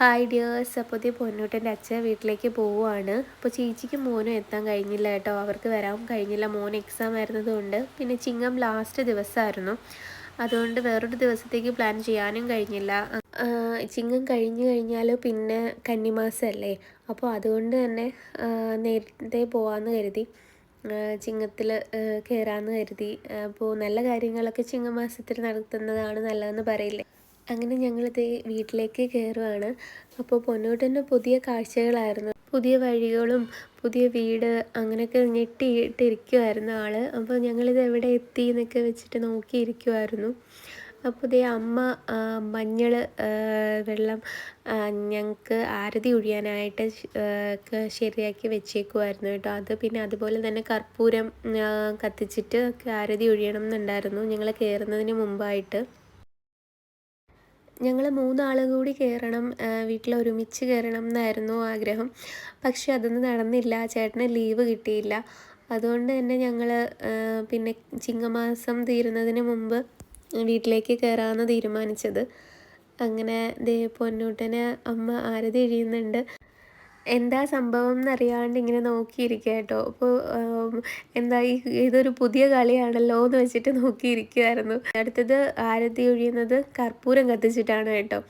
Hi dears അപ്പോൾ പുതിയ പൊന്നൂട്ടന്റെ അച്ഛൻ വീട്ടിലേക്ക് പോവുകയാണ്. അപ്പോൾ ചേച്ചിക്ക് മോനും എത്താൻ കഴിഞ്ഞില്ല കേട്ടോ. അവർക്ക് വരാൻ കഴിഞ്ഞില്ല. മോൻ എക്സാം ആയിരുന്നതുകൊണ്ട്. പിന്നെ ചിങ്ങം ലാസ്റ്റ് ദിവസമായിരുന്നു. അതുകൊണ്ട് വേറൊരു ദിവസത്തേക്ക് പ്ലാൻ ചെയ്യാനും കഴിഞ്ഞില്ല. ചിങ്ങം കഴിഞ്ഞു കഴിഞ്ഞാൽ പിന്നെ കന്നിമാസമല്ലേ അപ്പോൾ അതുകൊണ്ട് തന്നെ നേരത്തെ പോകാമെന്ന് കരുതി. ചിങ്ങത്തിൽ കയറാമെന്ന് കരുതി. അപ്പോൾ നല്ല കാര്യങ്ങളൊക്കെ ചിങ്ങമാസത്തിൽ നടത്തുന്നതാണ് നല്ലതെന്ന് പറയില്ലേ? അങ്ങനെ ഞങ്ങളിത് വീട്ടിലേക്ക് കയറുവാണ് അപ്പോൾ പൊന്നോട്ടന്റെ പുതിയ കാഴ്ചകളായിരുന്നു. പുതിയ വഴികളും പുതിയ വീട് അങ്ങനെയൊക്കെ ഞെട്ടിയിട്ടിരിക്കുമായിരുന്നു ആൾ. അപ്പോൾ ഞങ്ങളിത് എവിടെ എത്തി എന്നൊക്കെ വെച്ചിട്ട് നോക്കിയിരിക്കുമായിരുന്നു അപ്പോൾ ഇതേ അമ്മ മഞ്ഞൾ വെള്ളം ഞങ്ങൾക്ക് ആരതി ഒഴിയാനായിട്ട് ശരിയാക്കി വെച്ചേക്കുമായിരുന്നു കേട്ടോ. അത് പിന്നെ അതുപോലെ തന്നെ കർപ്പൂരം കത്തിച്ചിട്ട് ആരതി ഒഴിയണം എന്നുണ്ടായിരുന്നു ഞങ്ങൾ കയറുന്നതിന് മുമ്പായിട്ട്. ഞങ്ങൾ മൂന്നാളും കൂടി കയറണം വീട്ടിൽ ഒരുമിച്ച് കയറണം എന്നായിരുന്നു ആഗ്രഹം. പക്ഷേ അതൊന്നും നടന്നില്ല. ചേട്ടന് ലീവ് കിട്ടിയില്ല. അതുകൊണ്ട് തന്നെ ഞങ്ങൾ പിന്നെ ചിങ്ങമാസം തീരുന്നതിന് മുമ്പ് വീട്ടിലേക്ക് കയറാമെന്ന് തീരുമാനിച്ചത്. അങ്ങനെ ദേ പൊന്നൂട്ടന് അമ്മ ആരതി എഴിയുന്നുണ്ട് എന്താ സംഭവം എന്നറിയാണ്ട് ഇങ്ങനെ നോക്കിയിരിക്കുക കേട്ടോ അപ്പോൾ എന്താ ഈ ഇതൊരു പുതിയ കളിയാണല്ലോ എന്ന് വെച്ചിട്ട് നോക്കിയിരിക്കുമായിരുന്നു അടുത്തത് ആരതി ഒഴിയുന്നത് കർപ്പൂരം കത്തിച്ചിട്ടാണ് കേട്ടോ.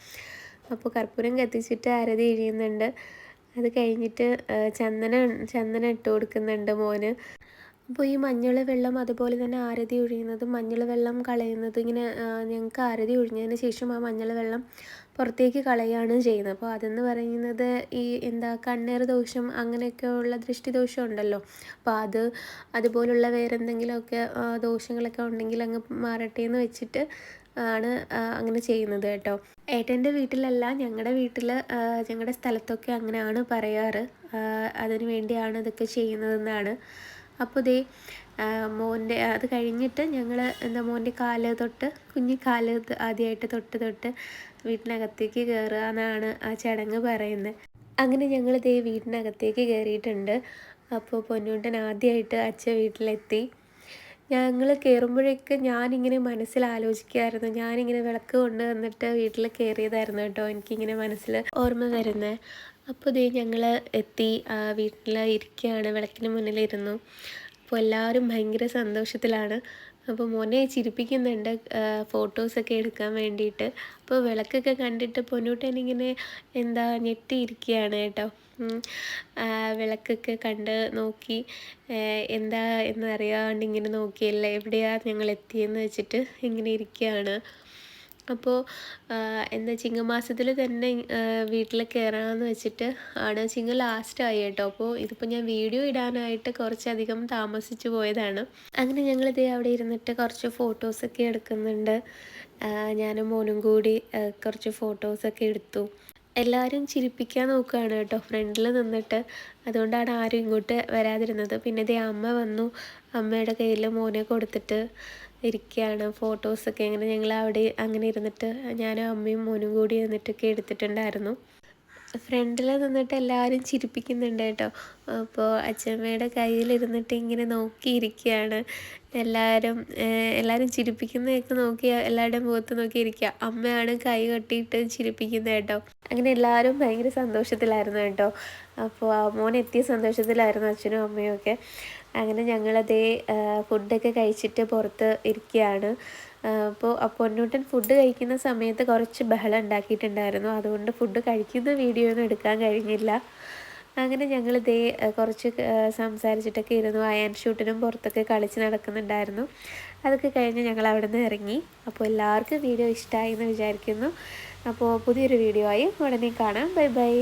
അപ്പോൾ കർപ്പൂരം കത്തിച്ചിട്ട് ആരതി ഒഴിയുന്നുണ്ട്. അത് കഴിഞ്ഞിട്ട് ചന്ദനം ചന്ദനം ഇട്ട് കൊടുക്കുന്നുണ്ട് മോന്. അപ്പോൾ ഈ മഞ്ഞൾ വെള്ളം അതുപോലെ തന്നെ ആരതി ഒഴിയുന്നതും മഞ്ഞൾ വെള്ളം കളയുന്നതും ഇങ്ങനെ ഞങ്ങൾക്ക് ആരതി ഒഴിഞ്ഞതിന് ശേഷം ആ മഞ്ഞൾ വെള്ളം പുറത്തേക്ക് കളയുകയാണ് ചെയ്യുന്നത്. അപ്പോൾ അതെന്ന് പറയുന്നത് ഈ എന്താ കണ്ണേർ ദോഷം അങ്ങനെയൊക്കെയുള്ള ദൃഷ്ടി ദോഷം ഉണ്ടല്ലോ. അപ്പോൾ അത് അതുപോലുള്ള വേറെ എന്തെങ്കിലുമൊക്കെ ദോഷങ്ങളൊക്കെ ഉണ്ടെങ്കിൽ അങ്ങ് മാറട്ടെ എന്ന് വെച്ചിട്ട് ആണ് അങ്ങനെ ചെയ്യുന്നത് കേട്ടോ. ഏട്ടന്റെ വീട്ടിലല്ല ഞങ്ങളുടെ വീട്ടിൽ ഞങ്ങളുടെ സ്ഥലത്തൊക്കെ അങ്ങനെയാണ് പറയാറ്. അതിനു വേണ്ടിയാണ് ഇതൊക്കെ ചെയ്യുന്നതെന്നാണ്. അപ്പോൾ ദേ മോന്റെ അത് കഴിഞ്ഞിട്ട് ഞങ്ങൾ എന്താ മോന്റെ കാൽ തൊട്ട് കുഞ്ഞി കാൽ ആദ്യമായിട്ട് തൊട്ട് തൊട്ട് വീട്ടിനകത്തേക്ക് കയറുക എന്നാണ് ആ ചടങ്ങ് പറയുന്നത്. അങ്ങനെ ഞങ്ങൾ ദേ വീട്ടിനകത്തേക്ക് കയറിയിട്ടുണ്ട്. അപ്പോൾ പൊന്നൂട്ടൻ ആദ്യമായിട്ട് അച്ഛൻ വീട്ടിലെത്തി. ഞങ്ങൾ കയറുമ്പോഴേക്ക് ഞാനിങ്ങനെ മനസ്സിൽ ആലോചിക്കുമായിരുന്നു ഞാനിങ്ങനെ വിളക്ക് കൊണ്ട് വന്നിട്ട് വീട്ടിൽ കയറിയതായിരുന്നു കേട്ടോ. എനിക്കിങ്ങനെ മനസ്സിൽ ഓർമ്മ വരുന്നത്. അപ്പോൾ ഇതേ ഞങ്ങൾ എത്തി വീട്ടിൽ ഇരിക്കുകയാണ് വിളക്കിന് മുന്നിലിരുന്നു. അപ്പോൾ എല്ലാവരും ഭയങ്കര സന്തോഷത്തിലാണ്. അപ്പോൾ മോനെ ചിരിപ്പിക്കുന്നുണ്ട് ഫോട്ടോസൊക്കെ എടുക്കാൻ വേണ്ടിയിട്ട്. അപ്പോൾ വിളക്കൊക്കെ കണ്ടിട്ട് പൊന്നൂട്ടനിങ്ങനെ എന്താ ഞെട്ടിയിരിക്കുകയാണ് കേട്ടോ. വിളക്കൊക്കെ കണ്ട് നോക്കി എന്താ എന്നറിയാണ്ട് ഇങ്ങനെ നോക്കിയല്ലേ എവിടെയാണ് ഞങ്ങൾ എത്തിയെന്ന് വെച്ചിട്ട് ഇങ്ങനെ ഇരിക്കുകയാണ്. അപ്പോൾ എന്താ ചിങ്ങമാസത്തിൽ തന്നെ വീട്ടിൽ കയറാമെന്ന് വെച്ചിട്ട് ആണ് ചിങ്ങ ലാസ്റ്റ് ആയി കേട്ടോ. അപ്പോൾ ഇതിപ്പോൾ ഞാൻ വീഡിയോ ഇടാനായിട്ട് കുറച്ചധികം താമസിച്ചു പോയതാണ്. അങ്ങനെ ഞങ്ങളിതേ അവിടെ ഇരുന്നിട്ട് കുറച്ച് ഫോട്ടോസൊക്കെ എടുക്കുന്നുണ്ട്. ഞാനും മോനും കൂടി കുറച്ച് ഫോട്ടോസൊക്കെ എടുത്തു. എല്ലാവരും ചിരിപ്പിക്കാൻ നോക്കുകയാണ് കേട്ടോ. ഫ്രണ്ടിൽ നിന്നിട്ട്. അതുകൊണ്ടാണ് ആരും ഇങ്ങോട്ട് വരാതിരുന്നത്. പിന്നെ ഇതേ അമ്മ വന്നു. അമ്മയുടെ കയ്യിൽ മോനെ കൊടുത്തിട്ട് ഇരിക്കുകയാണ് ഫോട്ടോസൊക്കെ അങ്ങനെ ഞങ്ങൾ അവിടെ അങ്ങനെ ഇരുന്നിട്ട് ഞാനും അമ്മയും മോനും കൂടി ഇരുന്നിട്ടൊക്കെ എടുത്തിട്ടുണ്ടായിരുന്നു. ഫ്രണ്ടിൽ നിന്നിട്ട് എല്ലാവരും ചിരിപ്പിക്കുന്നുണ്ട് കേട്ടോ. അപ്പോൾ അച്ഛമ്മയുടെ കയ്യിലിരുന്നിട്ട് ഇങ്ങനെ നോക്കിയിരിക്കുകയാണ് എല്ലാവരും എല്ലാവരും ചിരിപ്പിക്കുന്നതൊക്കെ നോക്കി എല്ലാവരുടെയും മുഖത്ത് നോക്കിയിരിക്കുക അമ്മയാണ് കൈ കെട്ടിയിട്ട് ചിരിപ്പിക്കുന്നത് കേട്ടോ. അങ്ങനെ എല്ലാവരും ഭയങ്കര സന്തോഷത്തിലായിരുന്നു കേട്ടോ. അപ്പോൾ മോൻ എത്തിയ സന്തോഷത്തിലായിരുന്നു അച്ഛനും അമ്മയും ഒക്കെ. അങ്ങനെ ഞങ്ങളതേ ഫുഡൊക്കെ കഴിച്ചിട്ട് പുറത്ത് ഇരിക്കുകയാണ് അപ്പോൾ പൊന്നൂട്ടൻ ഫുഡ് കഴിക്കുന്ന സമയത്ത് കുറച്ച് ബഹളം ഉണ്ടാക്കിയിട്ടുണ്ടായിരുന്നു. അതുകൊണ്ട് ഫുഡ് കഴിക്കുന്ന വീഡിയോ ഒന്നും എടുക്കാൻ കഴിഞ്ഞില്ല. അങ്ങനെ ഞങ്ങൾ ദേ കുറച്ച് സംസാരിച്ചിട്ടൊക്കെ ഇരുന്നു. അയൺ ഷൂട്ടിനും പുറത്തൊക്കെ കളിച്ച് നടക്കുന്നുണ്ടായിരുന്നു. അതൊക്കെ കഴിഞ്ഞ് ഞങ്ങൾ അവിടെ നിന്ന് ഇറങ്ങി. അപ്പോൾ എല്ലാവർക്കും വീഡിയോ ഇഷ്ടമായി എന്ന് വിചാരിക്കുന്നു. അപ്പോൾ പുതിയൊരു വീഡിയോ ആയി ഉടനെ കാണാം. Bye bye.